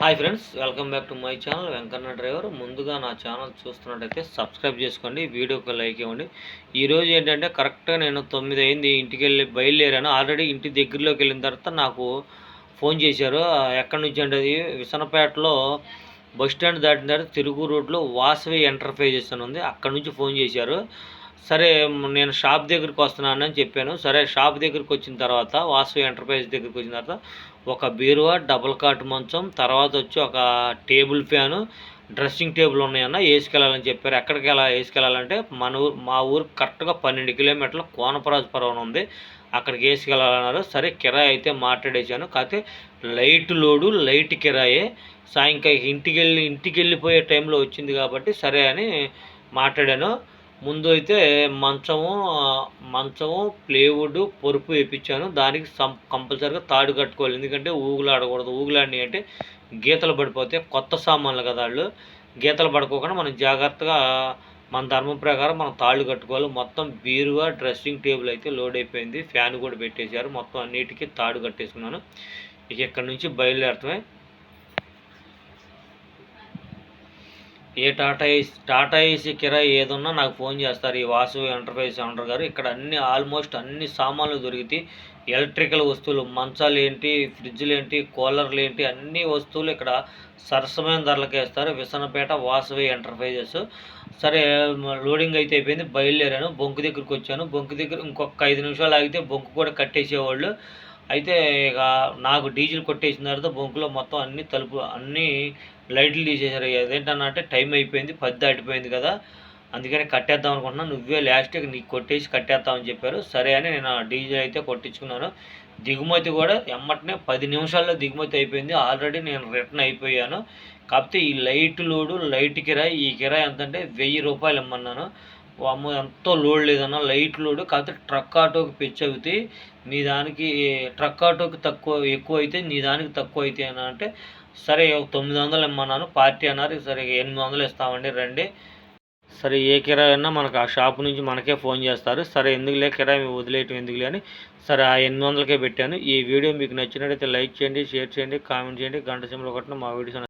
Hi friends welcome back to my channel Venkanna driver ముందుగా నా channel చూస్తున్నట్టయితే subscribe చేసుకోండి వీడియోకి లైక్ ఇవ్వండి. ఈరోజు ఏంటంటే కరెక్ట్గా నేను తొమ్మిది అయింది ఇంటికి వెళ్ళి బయలుదేరాను. ఆల్రెడీ ఇంటి దగ్గరలోకి వెళ్ళిన తర్వాత నాకు ఫోన్ చేశారు. ఎక్కడి నుంచి అంటే అది విసనపేటలో బస్ స్టాండ్ దాటిన తర్వాత తిరుగు రోడ్లో వాసవి ఎంటర్ప్రైజెస్ అని ఉంది. అక్కడ నుంచి ఫోన్ చేశారు. సరే నేను షాప్ దగ్గరికి వస్తున్నానని చెప్పాను. సరే షాప్ దగ్గరికి వచ్చిన తర్వాత వాసు ఎంటర్ప్రైజ్ దగ్గరికి వచ్చిన తర్వాత ఒక బీరువా డబుల్ కాట్ మంచం తర్వాత వచ్చి ఒక టేబుల్ ఫ్యాను డ్రెస్సింగ్ టేబుల్ ఉన్నాయన్న వేసుకెళ్ళాలని చెప్పారు. ఎక్కడికి వెళ్ళా వేసుకెళ్ళాలంటే మన ఊరు మా ఊరు కరెక్ట్గా పన్నెండు కిలోమీటర్ల కోనపరాజపురం ఉంది. అక్కడికి వేసుకెళ్ళాలన్నారు. సరే కిరాయి అయితే మాట్లాడేశాను. కాకపోతే లైట్ లోడు లైట్ కిరాయే. సాయంకాలం ఇంటికి వెళ్ళి ఇంటికి వెళ్ళిపోయే టైంలో వచ్చింది కాబట్టి సరే అని మాట్లాడాను. ముందు అయితే మంచము మంచము ప్లేవుడ్ పొరుపు వేయించాను దానికి సం కంపల్సరీగా తాడు కట్టుకోవాలి. ఎందుకంటే ఊగులాడకూడదు. ఊగులాడినాయి అంటే గీతలు పడిపోతే కొత్త సామాన్లు కదా వాళ్ళు. గీతలు పడుకోకుండా మనం జాగ్రత్తగా మన ధర్మం ప్రకారం మనం తాళ్ళు కట్టుకోవాలి. మొత్తం బీరువా డ్రెస్సింగ్ టేబుల్ అయితే లోడ్ అయిపోయింది. ఫ్యాన్ కూడా పెట్టేశారు. మొత్తం అన్నిటికీ తాడు కట్టేసుకున్నాను. ఇక ఇక్కడ నుంచి బయలుదేరటమే. ఏ టాటా ఏసీ టాటా ఏసీ కిరాయి ఏదున్నా నాకు ఫోన్ చేస్తారు. ఈ వాసు ఎంటర్ప్రైజ్ ఓనర్ గారు ఇక్కడ అన్ని ఆల్మోస్ట్ అన్ని సామాన్లు దొరికితే ఎలక్ట్రికల్ వస్తువులు మంచాలు ఏంటి ఫ్రిడ్జ్లు ఏంటి కూలర్లు ఏంటి అన్ని వస్తువులు ఇక్కడ సరసమైన ధరలకు వేస్తారు. విసనపేట వాసవి ఎంటర్ప్రైజెస్. సరే లోడింగ్ అయితే అయిపోయింది. బయలుదేరాను. బొంకు దగ్గరికి వచ్చాను. బొంకు దగ్గర ఇంకొక ఐదు నిమిషాలు ఆగితే బొంకు కూడా కట్టేసేవాళ్ళు. అయితే ఇక నాకు డీజిల్ కొట్టేసిన తర్వాత బొంకులో మొత్తం అన్ని తలుపు అన్ని లైట్లు తీసేసారు అదేంటన్నా టైం అయిపోయింది పది దాటిపోయింది కదా. అందుకని కట్టేద్దాం అనుకుంటున్నాను నువ్వే లాస్ట్కి నీకు కొట్టేసి కట్టేద్దామని చెప్పారు. సరే అని నేను ఆ డీజిల్ అయితే కొట్టించుకున్నాను. దిగుమతి కూడా ఎమ్మటనే పది నిమిషాల్లో దిగుమతి అయిపోయింది. ఆల్రెడీ నేను రిటర్న్ అయిపోయాను. కాకపోతే ఈ లైట్ లోడు లైట్ కిరాయి ఈ కిరాయి ఎంత అంటే వెయ్యి రూపాయలు ఇమ్మన్నాను. అమ్మ ఎంతో లోడ్ లేదన్న లైట్ లోడ్ కాకపోతే ట్రక్ ఆటోకి పిచ్ అవుతాయి మీ దానికి ట్రక్ ఆటోకి తక్కువ ఎక్కువ అయితే నీ దానికి తక్కువ అయితే అని అంటే సరే ఒక తొమ్మిది వందలు ఇమ్మన్నాను పార్టీ అన్నారు సరే ఎనిమిది వందలు ఇస్తామండి రండి. సరే ఏ కిరాయి అయినా మనకు ఆ షాప్ నుంచి మనకే ఫోన్ చేస్తారు సరే ఎందుకులే కిరాయి మేము వదిలేయటం ఎందుకులే అని సరే ఆ ఎనిమిది వందలకే పెట్టాను. ఈ వీడియో మీకు నచ్చినట్టయితే లైక్ చేయండి షేర్ చేయండి కామెంట్ చేయండి గంట సింబల్ కొట్టిన మా వీడియోస్